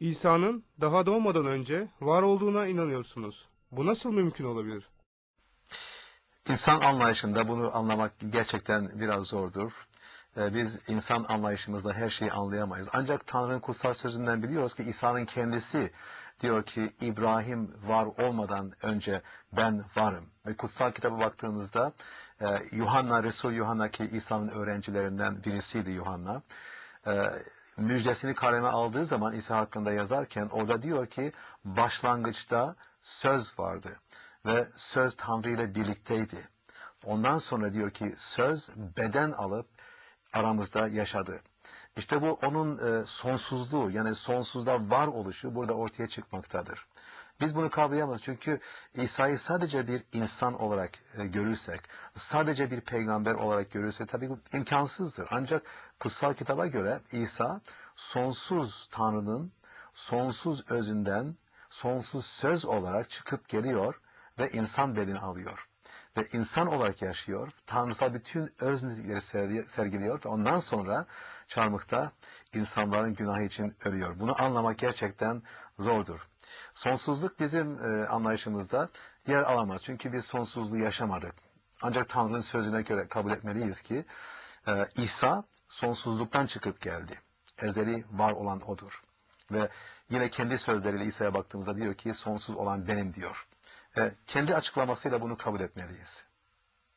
İsa'nın daha doğmadan önce var olduğuna inanıyorsunuz. Bu nasıl mümkün olabilir? İnsan anlayışında bunu anlamak gerçekten biraz zordur. Ee, Biz insan anlayışımızda her şeyi anlayamayız. Ancak Tanrı'nın kutsal sözünden biliyoruz ki İsa'nın kendisi diyor ki İbrahim var olmadan önce ben varım. Ve kutsal kitaba baktığımızda e, Yuhanna, Resul Yuhanna ki İsa'nın öğrencilerinden birisiydi Yuhanna. Müjdesini kaleme aldığı zaman İsa hakkında yazarken orada diyor ki başlangıçta söz vardı ve söz Tanrı ile birlikteydi. Ondan sonra diyor ki söz beden alıp aramızda yaşadı. İşte bu onun e, sonsuzluğu yani sonsuzda var oluşu burada ortaya çıkmaktadır. Biz bunu kavrayamayız çünkü İsa'yı sadece bir insan olarak e, görürsek, sadece bir peygamber olarak görürsek tabii bu imkansızdır. Ancak kutsal kitaba göre İsa sonsuz Tanrı'nın sonsuz özünden sonsuz söz olarak çıkıp geliyor ve insan bedeni alıyor. Ve insan olarak yaşıyor. Tanrısal bütün öznelikleri sergi- sergiliyor ve ondan sonra çarmıkta insanların günahı için ölüyor. Bunu anlamak gerçekten zordur. Sonsuzluk bizim e, anlayışımızda yer alamaz. Çünkü biz sonsuzluğu yaşamadık. Ancak Tanrı'nın sözüne göre kabul etmeliyiz ki e, İsa sonsuzluktan çıkıp geldi. Ezeli var olan odur. Ve yine kendi sözleriyle İsa'ya baktığımızda diyor ki sonsuz olan benim diyor. Kendi açıklamasıyla bunu kabul etmeliyiz.